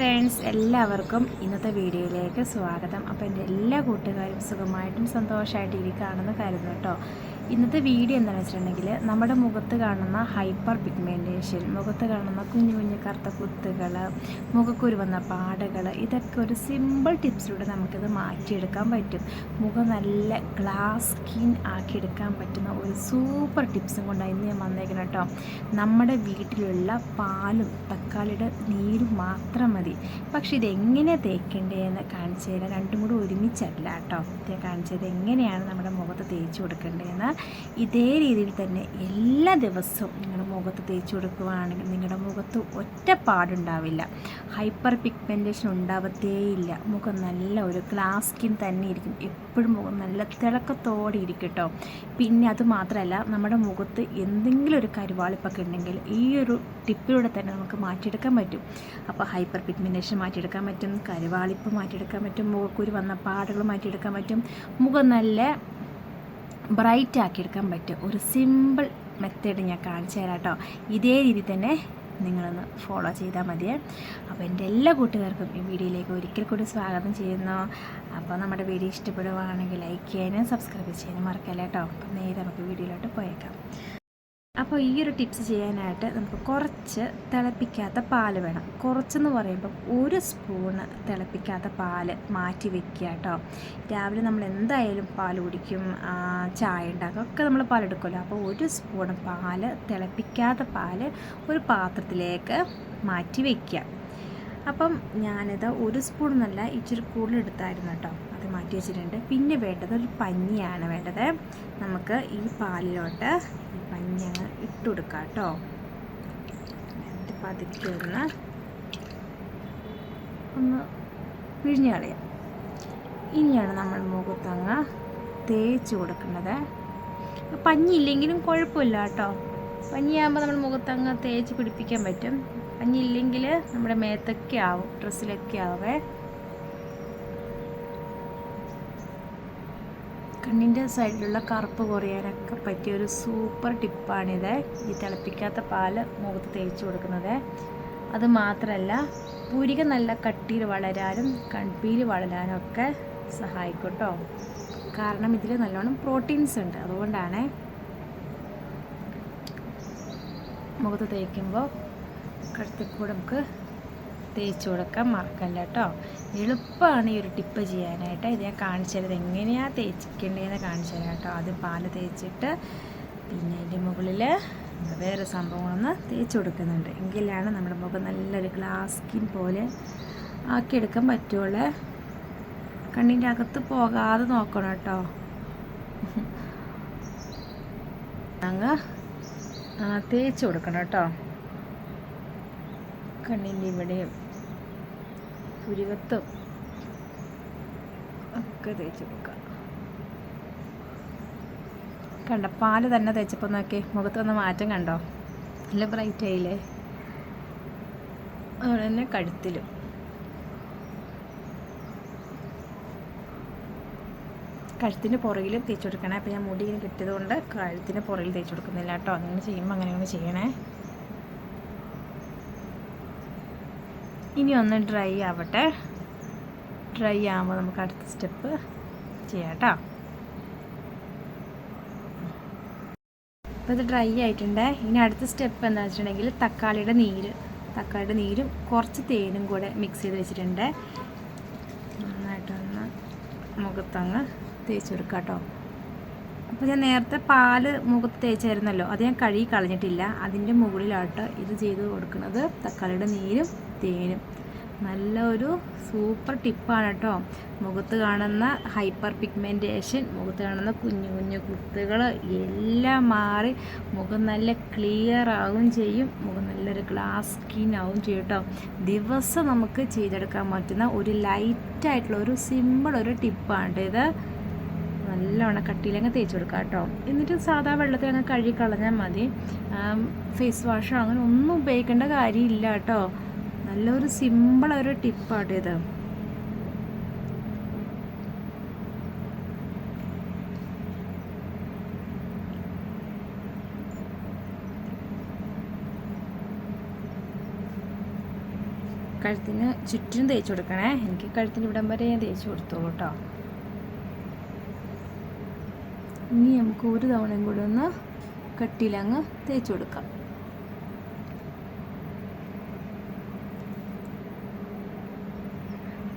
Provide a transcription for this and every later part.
Friends എല്ലാവർക്കും ഇന്നത്തെ വീഡിയോയിലേക്ക് സ്വാഗതം. അപ്പോൾ എന്റെ എല്ലാ കൂട്ടുകാരും സുഖമായിട്ടും സന്തോഷമായിട്ട് ഇരിക്കുകയാണെന്ന് കരുതുന്നു കേട്ടോ. ഇന്നത്തെ വീഡിയോ എന്താണെന്ന് വെച്ചിട്ടുണ്ടെങ്കിൽ നമ്മുടെ മുഖത്ത് കാണുന്ന ഹൈപ്പർ പിഗ്മെന്റേഷൻ മുഖത്ത് കാണുന്ന കുഞ്ഞു കുഞ്ഞു കറുത്ത കുത്തുകൾ മുഖക്കുരു വന്ന പാടുകൾ ഇതൊക്കെ ഒരു സിമ്പിൾ ടിപ്സിലൂടെ നമുക്കിത് മാറ്റിയെടുക്കാൻ പറ്റും. മുഖം നല്ല ഗ്ലാസ് സ്കിൻ ആക്കിയെടുക്കാൻ പറ്റുന്ന ഒരു സൂപ്പർ ടിപ്സും കൊണ്ടാണ് ഇന്ന് ഞാൻ വന്നേക്കണം കേട്ടോ നമ്മുടെ വീട്ടിലുള്ള പാലും തക്കാളിയുടെ നീരും മാത്രം മതി. പക്ഷെ ഇതെങ്ങനെ തേക്കേണ്ടതെന്ന് കാണിച്ചു തരാം രണ്ടും കൂടി ഒരുമിച്ചല്ല കേട്ടോ കാണിച്ചത് എങ്ങനെയാണ് നമ്മുടെ മുഖത്ത് തേച്ച് കൊടുക്കേണ്ടതെന്ന് ഇതേ രീതിയിൽ തന്നെ എല്ലാ ദിവസവും നിങ്ങളുടെ മുഖത്ത് തേച്ച് കൊടുക്കുകയാണെങ്കിൽ നിങ്ങളുടെ മുഖത്ത് ഒറ്റ പാടുണ്ടാവില്ല ഹൈപ്പർ പിഗ്മെന്റേഷൻ ഉണ്ടാവത്തേയില്ല. മുഖം നല്ല ഒരു ഗ്ലാസ് സ്കിൻ തന്നെ ഇരിക്കും. എപ്പോഴും മുഖം നല്ല തിളക്കത്തോടെ ഇരിക്കും കേട്ടോ. പിന്നെ അത് മാത്രമല്ല നമ്മുടെ മുഖത്ത് എന്തെങ്കിലും ഒരു കരുവാളിപ്പൊക്കെ ഉണ്ടെങ്കിൽ ഈ ഒരു ടിപ്പിലൂടെ തന്നെ നമുക്ക് മാറ്റിയെടുക്കാൻ പറ്റും. അപ്പോൾ ഹൈപ്പർ പിഗ്മെന്റേഷൻ മാറ്റിയെടുക്കാൻ പറ്റും കരുവാളിപ്പ് മാറ്റിയെടുക്കാൻ പറ്റും മുഖക്കുരു വന്ന പാടുകൾ മാറ്റിയെടുക്കാൻ പറ്റും. മുഖം നല്ല ബ്രൈറ്റ് ആക്കിയെടുക്കാൻ പറ്റും ഒരു സിമ്പിൾ മെത്തേഡ് ഞാൻ കാണിച്ചു തരാം കേട്ടോ. ഇതേ രീതി തന്നെ നിങ്ങളൊന്ന് ഫോളോ ചെയ്താൽ മതിയേ. അപ്പോൾ എന്റെ എല്ലാ കൂട്ടുകാർക്കും ഈ വീഡിയോയിലേക്ക് ഒരിക്കൽ കൂടി സ്വാഗതം ചെയ്യുന്നു. അപ്പോൾ നമ്മുടെ വീഡിയോ ഇഷ്ടപ്പെടുവാണെങ്കിൽ ലൈക്ക് ചെയ്യാനും സബ്സ്ക്രൈബ് ചെയ്യാനും മറക്കല്ലേ കേട്ടോ. അപ്പം നേരെ നമുക്ക് വീഡിയോയിലോട്ട് പോയേക്കാം. അപ്പോൾ ഈ ഒരു ടിപ്സ് ചെയ്യാനായിട്ട് നമുക്ക് കുറച്ച് തിളപ്പിക്കാത്ത പാൽ വേണം. കുറച്ചെന്ന് പറയുമ്പം ഒരു സ്പൂണ് തിളപ്പിക്കാത്ത പാൽ മാറ്റി വെക്കുക കേട്ടോ. രാവിലെ നമ്മൾ എന്തായാലും പാൽ കുടിക്കും ചായ ഉണ്ടാക്കും ഒക്കെ നമ്മൾ പാലെടുക്കുമല്ലോ അപ്പോൾ ഒരു സ്പൂണ് പാൽ തിളപ്പിക്കാത്ത പാൽ ഒരു പാത്രത്തിലേക്ക് മാറ്റി വയ്ക്കുക അപ്പം ഞാനിത് ഒരു സ്പൂൺ എന്നല്ല ഇച്ചിരി കൂടുതൽ എടുത്തായിരുന്നു കേട്ടോ. അത് മാറ്റി വെച്ചിട്ടുണ്ട്. പിന്നെ വേണ്ടത് ഒരു പഞ്ഞിയാണ് വേണ്ടത്. നമുക്ക് ഈ പാലിലോട്ട് അങ്ങ് ഇട്ട് കേട്ടോ എന്നിട്ട് പതുക്കെ ഒന്ന് ഒന്ന് പിഴിഞ്ഞ് കളയാം. ഇനിയാണ് നമ്മൾ മുഖത്തങ്ങ് തേച്ച് കൊടുക്കുന്നത്. പഞ്ഞി ഇല്ലെങ്കിലും കുഴപ്പമില്ല കേട്ടോ. പഞ്ഞിയാകുമ്പോൾ നമ്മൾ മുഖത്തങ്ങ് തേച്ച് പിടിപ്പിക്കാൻ പറ്റും. പഞ്ഞി ഇല്ലെങ്കിൽ നമ്മുടെ മേത്തൊക്കെ ആവും ഡ്രസ്സിലൊക്കെ ആവേ. കണ്ണിന്റെ സൈഡിലുള്ള കറുപ്പ് കുറയാനൊക്കെ പറ്റിയ ഒരു സൂപ്പർ ടിപ്പാണിത്. ഈ തിളപ്പിക്കാത്ത പാൽ മുഖത്ത് തേച്ച് കൊടുക്കുന്നത്. അത് മാത്രമല്ല പൂരിക നല്ല കട്ടിയിൽ വളരാനും കൺപീൽ വളരാനും ഒക്കെ സഹായിക്കും കാരണം ഇതിൽ നല്ലോണം പ്രോട്ടീൻസ് ഉണ്ട്. അതുകൊണ്ടാണ് മുഖത്ത് തേക്കുമ്പോൾ കഴുത്തിൽ കൂടെ നമുക്ക് തേച്ച് കൊടുക്കാൻ മറക്കല്ല കേട്ടോ. എളുപ്പമാണ് ഈ ഒരു ടിപ്പ് ചെയ്യാനായിട്ട്. ഇത് ഞാൻ കാണിച്ചു തരുന്നത് എങ്ങനെയാണ് തേച്ചിക്കേണ്ടതെന്ന് കാണിച്ചു തരാം കേട്ടോ. ആദ്യം പാൽ തേച്ചിട്ട് പിന്നെ അതിന്റെ മുകളിൽ വേറെ സംഭവങ്ങളൊന്ന് തേച്ച് കൊടുക്കുന്നുണ്ട്. എങ്കിലാണ് നമ്മുടെ മുഖം നല്ലൊരു ഗ്ലാസ് സ്കിൻ പോലെ ആക്കിയെടുക്കാൻ പറ്റുള്ളൂ. കണ്ണിന്റെ അകത്ത് പോകാതെ നോക്കണം കേട്ടോ. അങ്ങ് തേച്ച് കൊടുക്കണം കേട്ടോ. കണ്ണിന്റെ ഇവിടെയും. പുരികത്തും ഒക്കെ തേച്ച് കൊടുക്കുക കണ്ട പാൽ തന്നെ തേച്ചപ്പോൾ നോക്കി മുഖത്ത് വന്ന മാറ്റം കണ്ടോ? നല്ല ബ്രൈറ്റ് ആയില്ലേ? അതുപോലെ തന്നെ കഴുത്തിലും. കഴുത്തിന് പുറകിലും തേച്ച് കൊടുക്കണേ. അപ്പോൾ ഞാൻ മുടി കിട്ടിയത് കൊണ്ട് കഴുത്തിന് പുറകിൽ തേച്ച് കൊടുക്കുന്നില്ല കേട്ടോ. അങ്ങനെ ചെയ്യുമ്പോൾ അങ്ങനെ ഒന്ന് ചെയ്യണേ. ഇനി ഒന്ന് ഡ്രൈ ആവട്ടെ. ഡ്രൈ ആകുമ്പോൾ നമുക്ക് അടുത്ത സ്റ്റെപ്പ് ചെയ്യാം കേട്ടോ അപ്പോൾ ഇത് ഡ്രൈ ആയിട്ടുണ്ട്. ഇനി അടുത്ത സ്റ്റെപ്പ് എന്താ വെച്ചിട്ടുണ്ടെങ്കിൽ തക്കാളിയുടെ നീര്. തക്കാളിയുടെ നീരും കുറച്ച് തേനും കൂടെ മിക്സ് ചെയ്ത് വെച്ചിട്ടുണ്ട്. നന്നായിട്ടൊന്ന് മുഖത്തങ്ങ് തേച്ച് കൊടുക്കുക കേട്ടോ അപ്പോൾ ഞാൻ നേരത്തെ പാൽ മുഖത്ത് തേച്ചായിരുന്നല്ലോ. അത് ഞാൻ കഴുകി കളഞ്ഞിട്ടില്ല. അതിന്റെ മുകളിലായിട്ട് ഇത് ചെയ്ത് കൊടുക്കുന്നത്. തക്കാളിയുടെ നീരും തേനും നല്ല ഒരു സൂപ്പർ ടിപ്പാണ് കേട്ടോ മുഖത്ത് കാണുന്ന ഹൈപ്പർ പിഗ്മെന്റേഷൻ മുഖത്ത് കാണുന്ന കുഞ്ഞു കുഞ്ഞു കുത്തുകൾ എല്ലാം മാറി മുഖം നല്ല ക്ലിയർ ആവും ചെയ്യും. മുഖം നല്ലൊരു ഗ്ലാസ് സ്കിൻ ആവും ചെയ്യും കേട്ടോ ദിവസം നമുക്ക് ചെയ്തെടുക്കാൻ പറ്റുന്ന ഒരു ലൈറ്റായിട്ടുള്ള ഒരു സിമ്പിൾ ഒരു ടിപ്പാണ് ഇത് നല്ലവണ്ണം കട്ടിയിലങ്ങ് തേച്ച് കൊടുക്കുക കേട്ടോ എന്നിട്ട് സാധാ വെള്ളത്തിൽ അങ്ങ് കഴുകി കളഞ്ഞാൽ മതി. ഫേസ് വാഷോ അങ്ങനെ ഒന്നും ഉപയോഗിക്കേണ്ട കാര്യമില്ല കേട്ടോ നല്ലൊരു സിമ്പിൾ ഒരു ടിപ്പാട്ടോ ഇത്. കഴുത്തിന് ചുറ്റിനും തേച്ചു കൊടുക്കണേ. എനിക്ക് കഴുത്തിന് ഇവിടം വരെ ഞാൻ തേച്ച് കൊടുത്തോളൂ കേട്ടോ ഇനി നമുക്ക് ഒരു തവണയും കൂടെ ഒന്ന് കട്ടിയിലങ്ങ് തേച്ച് കൊടുക്കാം.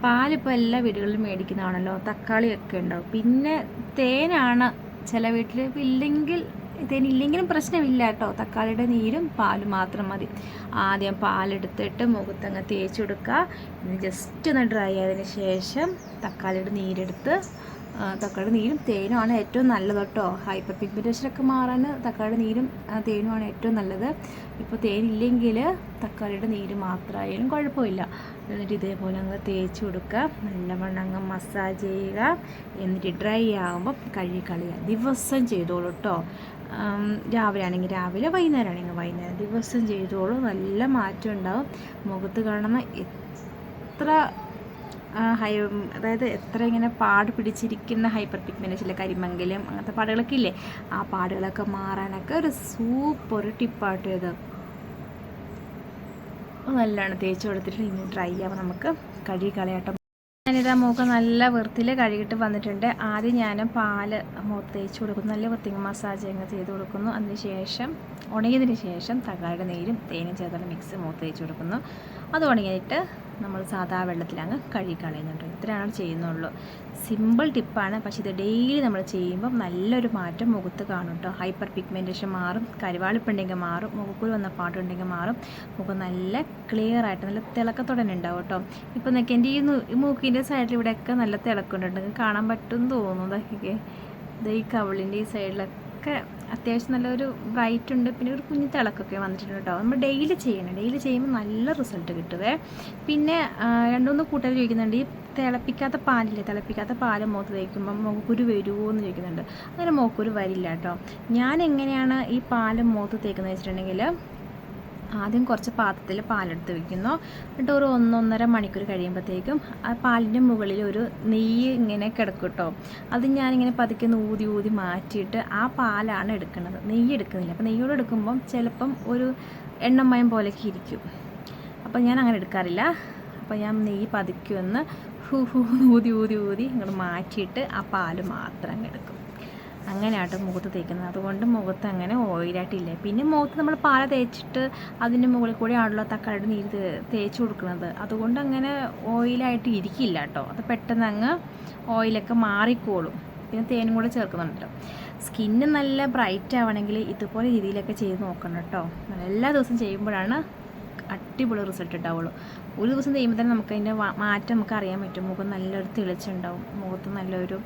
പാലിപ്പോൾ എല്ലാ വീടുകളിലും മേടിക്കുന്നതാണല്ലോ തക്കാളിയൊക്കെ ഉണ്ടാവും. പിന്നെ തേനാണ് ചില വീട്ടിൽ ഇല്ലെങ്കിൽ തേനില്ലെങ്കിലും പ്രശ്നമില്ല കേട്ടോ. തക്കാളിയുടെ നീരും പാലും മാത്രം മതി. ആദ്യം പാലെടുത്തിട്ട് മുഖത്തങ്ങ് തേച്ച് കൊടുക്കുക. ജസ്റ്റ് ഒന്ന് ഡ്രൈ ആയതിന് ശേഷം തക്കാളിയുടെ നീരെടുത്ത് ആ, തക്കാളിയുടെ നീരും തേനുമാണ് ഏറ്റവും നല്ലത് കേട്ടോ. ഹൈപ്പർ പിഗ്മെന്റേഷനൊക്കെ മാറാൻ തക്കാളി നീരും തേനുമാണ് ഏറ്റവും നല്ലത്. ഇപ്പോൾ തേനില്ലെങ്കിൽ തക്കാളിയുടെ നീര് മാത്രമായാലും കുഴപ്പമില്ല. എന്നിട്ട് ഇതേപോലെ അങ്ങ് തേച്ച് കൊടുക്കുക. നല്ലവണ്ണം അങ്ങ് മസാജ് ചെയ്യുക. എന്നിട്ട് ഡ്രൈ ആകുമ്പോൾ കഴുകി കളയുക. ദിവസം ചെയ്തോളൂ കേട്ടോ. രാവിലെ ആണെങ്കിൽ രാവിലെ വൈകുന്നേരം ആണെങ്കിൽ വൈകുന്നേരം. ദിവസം ചെയ്തോളൂ. നല്ല മാറ്റം ഉണ്ടാവും. മുഖത്ത് കാണുന്ന എത്ര ഹൈ അതായത് എത്ര ഇങ്ങനെ പാട് പിടിച്ചിരിക്കുന്ന ഹൈപ്പർ പിഗ്മെന്റേഷനിലെ കരിമങ്കലും അങ്ങനത്തെ പാടുകളൊക്കെ ഇല്ലേ? ആ പാടുകളൊക്കെ മാറാനൊക്കെ ഒരു സൂപ്പർ ടിപ്പാട്ട് ഇത്. നല്ലോണം തേച്ച് കൊടുത്തിട്ട് ഇനി ഡ്രൈ ആവാം നമുക്ക് കഴുകി കളയാട്ടോ. ഞാനിതാ മുഖം നല്ല വൃത്തിയിൽ കഴുകിയിട്ട് വന്നിട്ടുണ്ട്. ആദ്യം ഞാൻ പാൽ മുഖത്ത് തേച്ച് കൊടുക്കുന്നു. നല്ല വൃത്തി മസാജ് അങ്ങ് ചെയ്ത് കൊടുക്കുന്നു. അതിന് ശേഷം ഉണങ്ങിയതിന് ശേഷം തക്കാളിയുടെ നീരും തേനും ചേർത്തുള്ള മിക്സ് മുഖത്ത് തേച്ച് കൊടുക്കുന്നു. അത് ഉണങ്ങിയിട്ട് നമ്മൾ സാധാ വെള്ളത്തിൽ അങ്ങ് കഴുകി കളയുന്നുണ്ട് ഇത്രയാണ് ചെയ്യുന്നുള്ളൂ. സിമ്പിൾ ടിപ്പാണ് പക്ഷേ ഇത് ഡെയിലി നമ്മൾ ചെയ്യുമ്പോൾ നല്ലൊരു മാറ്റം മുഖത്ത് കാണും കേട്ടോ ഹൈപ്പർ പിഗ്മെന്റേഷൻ മാറും കരുവാളിപ്പുണ്ടെങ്കിൽ മാറും മുഖക്കുരു വന്ന പാട്ടുണ്ടെങ്കിൽ മാറും. മുഖം നല്ല ക്ലിയർ ആയിട്ട് നല്ല തിളക്കത്തോടെ തന്നെ ഉണ്ടാവും കേട്ടോ ഇപ്പോൾ നിൽക്കുക എന്റെ ഈ മൂക്കിന്റെ സൈഡിൽ ഇവിടെയൊക്കെ നല്ല തിളക്കുന്നുണ്ട് കാണാൻ പറ്റും തോന്നുന്നു. ഇതൊക്കെ ഇത് ഈ കവിളിന്റെ ഈ സൈഡിലൊക്കെ അത്യാവശ്യം നല്ലൊരു ബ്രൈറ്റ് ഉണ്ട്. പിന്നെ ഒരു കുഞ്ഞു തിളക്കൊക്കെ വന്നിട്ടുണ്ട് കേട്ടോ നമ്മൾ ഡെയിലി ചെയ്യണം. ഡെയിലി ചെയ്യുമ്പോൾ നല്ല റിസൾട്ട് കിട്ടുവേ. പിന്നെ രണ്ടുമൂന്ന് കൂട്ടുകാർ ചോദിക്കുന്നുണ്ട്. ഈ തിളപ്പിക്കാത്ത പാലില്ലേ? തിളപ്പിക്കാത്ത പാൽ മുഖത്ത് തേക്കുമ്പോൾ മുഖക്കുരു വരുമോ എന്ന് ചോദിക്കുന്നുണ്ട്. അങ്ങനെ മുഖക്കുരു വരില്ല കേട്ടോ ഞാൻ എങ്ങനെയാണ് ഈ പാൽ മുഖത്ത് തേക്കുന്നത് വെച്ചിട്ടുണ്ടെങ്കിൽ ആദ്യം കുറച്ച് പാത്രത്തിൽ പാലെടുത്ത് വെക്കുന്നു. എന്നിട്ട് ഒരു ഒന്നൊന്നര മണിക്കൂർ കഴിയുമ്പോഴത്തേക്കും ആ പാലിന്റെ മുകളിൽ ഒരു നെയ്യ് ഇങ്ങനെ കിടക്കും അത് ഞാനിങ്ങനെ പതുക്കെ ഊതി ഊതി മാറ്റിയിട്ട് ആ പാലാണ് എടുക്കുന്നത്. നെയ്യ് എടുക്കുന്നില്ല. അപ്പോൾ നെയ്യോട് എടുക്കുമ്പം ചിലപ്പം ഒരു എണ്ണമയം പോലെയൊക്കെ ഇരിക്കും. അപ്പോൾ ഞാൻ അങ്ങനെ എടുക്കാറില്ല. അപ്പോൾ ഞാൻ നെയ്യ് പതുക്കെ ഒന്ന് ഹൂ ഹൂ എന്ന് ഊതി ഊതി ഊതി ഇങ്ങോട്ട് മാറ്റിയിട്ട് ആ പാൽ മാത്രം അങ്ങ് എടുക്കും. അങ്ങനെയാട്ടോ മുഖത്ത് തേക്കുന്നത്. അതുകൊണ്ട് മുഖത്ത് അങ്ങനെ ഓയിലായിട്ടില്ല പിന്നെ മുഖത്ത് നമ്മൾ പാല തേച്ചിട്ട് അതിന്റെ മുകളിൽ കൂടെ ആണല്ലോ തക്കാളിയുടെ നീര് തേച്ച് കൊടുക്കുന്നത്. അതുകൊണ്ട് അങ്ങനെ ഓയിലായിട്ട് ഇരിക്കില്ല കേട്ടോ. അത് പെട്ടെന്ന് അങ്ങ് ഓയിലൊക്കെ മാറിക്കോളും. പിന്നെ തേനും കൂടെ ചേർക്കുന്നുണ്ടല്ലോ. സ്കിന്ന് നല്ല ബ്രൈറ്റ് ആവണമെങ്കിൽ ഇതുപോലെ രീതിയിലൊക്കെ ചെയ്ത് നോക്കണം കേട്ടോ. എല്ലാ ദിവസവും ചെയ്യുമ്പോഴാണ് അടിപൊളി റിസൾട്ട് ഉണ്ടാവുള്ളൂ. ഒരു ദിവസം ചെയ്യുമ്പോൾ തന്നെ നമുക്ക് അതിന്റെ മാറ്റം നമുക്ക് അറിയാൻ പറ്റും. മുഖം നല്ലൊരു തെളിച്ചുണ്ടാവും. മുഖത്ത് നല്ലൊരു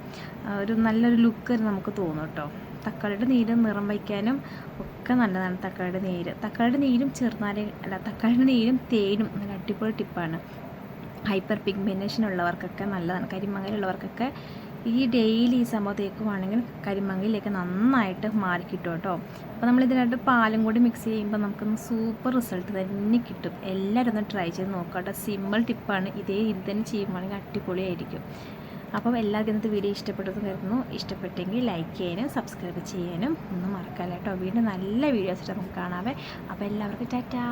ഒരു നല്ലൊരു ലുക്ക് നമുക്ക് തോന്നും കേട്ടോ. തക്കാളിയുടെ നീര് നിറം വയ്ക്കാനും ഒക്കെ നല്ലതാണ് തക്കാളിയുടെ നീര്. തക്കാളിയുടെ നീരും ചെറുനാരി അല്ല തക്കാളിയുടെ നീരും തേനും നല്ല അടിപൊളി ടിപ്പാണ് ഹൈപ്പർ പിഗ്മെന്റേഷൻ ഉള്ളവർക്കൊക്കെ നല്ലതാണ്. കരിമങ്ങലുള്ളവർക്കൊക്കെ ഈ ഡെയിലി ഈ സംഭവം തേക്കുവാണെങ്കിൽ കരിമങ്ങയിലേക്ക് നന്നായിട്ട് മാറിക്കിട്ടും കേട്ടോ അപ്പോൾ നമ്മൾ ഇതിനായിട്ട് പാലും കൂടി മിക്സ് ചെയ്യുമ്പോൾ നമുക്കൊന്ന് സൂപ്പർ റിസൾട്ട് തന്നെ കിട്ടും. എല്ലാവരും ഒന്ന് ട്രൈ ചെയ്ത് നോക്കാം കേട്ടോ. സിമ്പിൾ ടിപ്പാണ് ഇതേ ഇത് തന്നെ ചെയ്യുമ്പോഴെങ്കിൽ അടിപൊളിയായിരിക്കും. അപ്പം എല്ലാവർക്കും ഇന്നത്തെ വീഡിയോ ഇഷ്ടപ്പെട്ടത് കരുതുന്നു. ഇഷ്ടപ്പെട്ടെങ്കിൽ ലൈക്ക് ചെയ്യാനും സബ്സ്ക്രൈബ് ചെയ്യാനും ഒന്നും മറക്കാല്ല കേട്ടോ. വീണ്ടും നല്ല വീഡിയോസ് നമുക്ക് കാണാവേ. അപ്പോൾ എല്ലാവർക്കും ടാറ്റാ.